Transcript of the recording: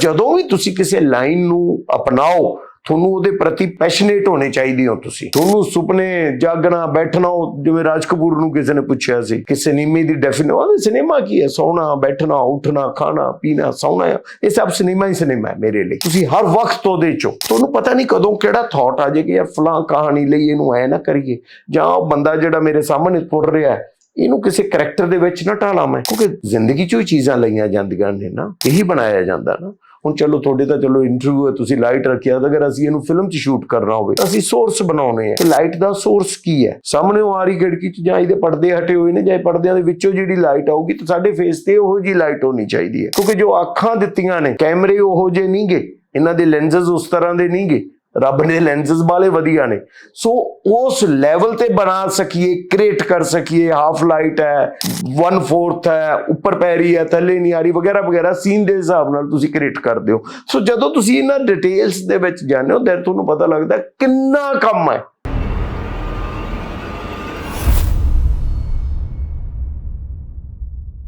ਜਦੋਂ ਵੀ ਤੁਸੀਂ ਕਿਸੇ ਲਾਈਨ ਨੂੰ ਅਪਣਾਓ, ਤੁਹਾਨੂੰ ਉਹਦੇ ਪ੍ਰਤੀ ਪੈਸ਼ਨੇਟ ਹੋਣੇ ਚਾਹੀਦੇ ਹੋ ਤੁਸੀਂ। ਤੁਹਾਨੂੰ ਸੁਪਨੇ ਜਾਗਣਾ, ਬੈਠਣਾ ਜਿਵੇਂ ਰਾਜ ਕਪੂਰ ਨੂੰ ਕਿਸੇ ਨੇ ਪੁੱਛਿਆ ਸੀ, ਕਿ ਸਿਨੇਮੇ ਦੀ ਡੈਫੀਨੇਸ਼ਨ ਉਹਦੇ ਸਿਨੇਮਾ ਕੀ ਹੈ? ਸੌਣਾ, ਬੈਠਣਾ, ਉੱਠਣਾ, ਖਾਣਾ, ਪੀਣਾ, ਸੌਣਾ ਇਹ ਸਭ ਸਿਨੇਮਾ ਹੀ ਸਿਨੇਮਾ ਹੈ ਮੇਰੇ ਲਈ। ਤੁਸੀਂ ਹਰ ਵਕਤ ਉਹਦੇ ਚੋਂ ਤੁਹਾਨੂੰ ਪਤਾ ਨਹੀਂ ਕਦੋਂ ਕਿਹੜਾ ਥਾਟ ਆ ਜਾਏ ਕਿ ਯਾਰ ਫਲਾਂ ਕਹਾਣੀ ਲਈ ਇਹਨੂੰ ਐ ਨਾ ਕਰੀਏ। ਜਾਂ ਉਹ ਬੰਦਾ ਜਿਹੜਾ ਮੇਰੇ ਸਾਹਮਣੇ ਤੁਰ ਰਿਹਾ ਇਹਨੂੰ ਕਿਸੇ ਕਰੈਕਟਰ ਦੇ ਵਿੱਚ ਨਾ ਢਾਲਾ ਮੈਂ, ਕਿਉਂਕਿ ਜ਼ਿੰਦਗੀ 'ਚੋਂ ਹੀ ਚੀਜ਼ਾਂ ਲਈਆਂ ਜਾਂਦੀਆਂ ਨੇ ਨਾ, ਇਹੀ ਬਣਾਇਆ ਜਾਂਦਾ ਨਾ। ਹੁਣ ਚਲੋ ਤੁਹਾਡੇ ਤਾਂ ਚਲੋ ਇੰਟਰਵਿਊ ਹੈ, ਤੁਸੀਂ ਲਾਈਟ ਰੱਖਿਆ ਤਾਂ ਅਗਰ ਅਸੀਂ ਇਹਨੂੰ ਫਿਲਮ 'ਚ ਸ਼ੂਟ ਕਰਨਾ ਹੋਵੇ ਤਾਂ ਅਸੀਂ ਸੋਰਸ ਬਣਾਉਣੇ ਆ। ਕਿ ਲਾਈਟ ਦਾ ਸੋਰਸ ਕੀ ਹੈ? ਸਾਹਮਣੇ ਉਹ ਆ ਰਹੀ ਖਿੜਕੀ 'ਚ ਜਾਂ ਇਹਦੇ ਪਰਦੇ ਹਟੇ ਹੋਏ ਨੇ, ਜਾਂ ਇਹ ਪਰਦਿਆਂ ਦੇ ਵਿੱਚੋਂ ਜਿਹੜੀ ਲਾਈਟ ਆਊਗੀ, ਤਾਂ ਸਾਡੇ ਫੇਸ ਤੇ ਉਹੋ ਜੀ ਲਾਈਟ ਹੋਣੀ ਚਾਹੀਦੀ ਹੈ। ਕਿਉਂਕਿ ਜੋ ਅੱਖਾਂ ਦਿੱਤੀਆਂ ਨੇ ਕੈਮਰੇ ਉਹੋ ਜਿਹੇ ਨਹੀਂਗੇ ਇਹਨਾਂ ਦੇ ਲੈਂਸਸ ਉਸ ਤਰ੍ਹਾਂ ਦੇ ਨਹੀਂਗੇ ਰੱਬ ਨੇ ਲੈਂਸਸ ਵਾਲੇ ਵਧੀਆ ਨੇ। ਸੋ ਉਸ ਲੈਵਲ ਤੇ ਬਣਾ ਸਕੀਏ ਕ੍ਰੀਏਟ ਕਰ ਸਕੀਏ ਹਾਫ ਲਾਈਟ ਹੈ 1/4 ਹੈ, ਉੱਪਰ ਪੈ ਰਹੀ ਹੈ, ਥੱਲੇ ਨਹੀਂ ਆ ਰਹੀ, ਵਗੈਰਾ ਵਗੈਰਾ ਸੀਨ ਦੇ ਹਿਸਾਬ ਨਾਲ ਤੁਸੀਂ ਕ੍ਰੀਏਟ ਕਰਦੇ ਹੋ ਸੋ ਜਦੋਂ ਤੁਸੀਂ ਇਹਨਾਂ ਡਿਟੇਲਸ ਦੇ ਵਿੱਚ ਜਾਂਦੇ ਹੋ ਦਰ ਤੁਹਾਨੂੰ ਪਤਾ ਲੱਗਦਾ ਕਿੰਨਾ ਕੰਮ ਹੈ।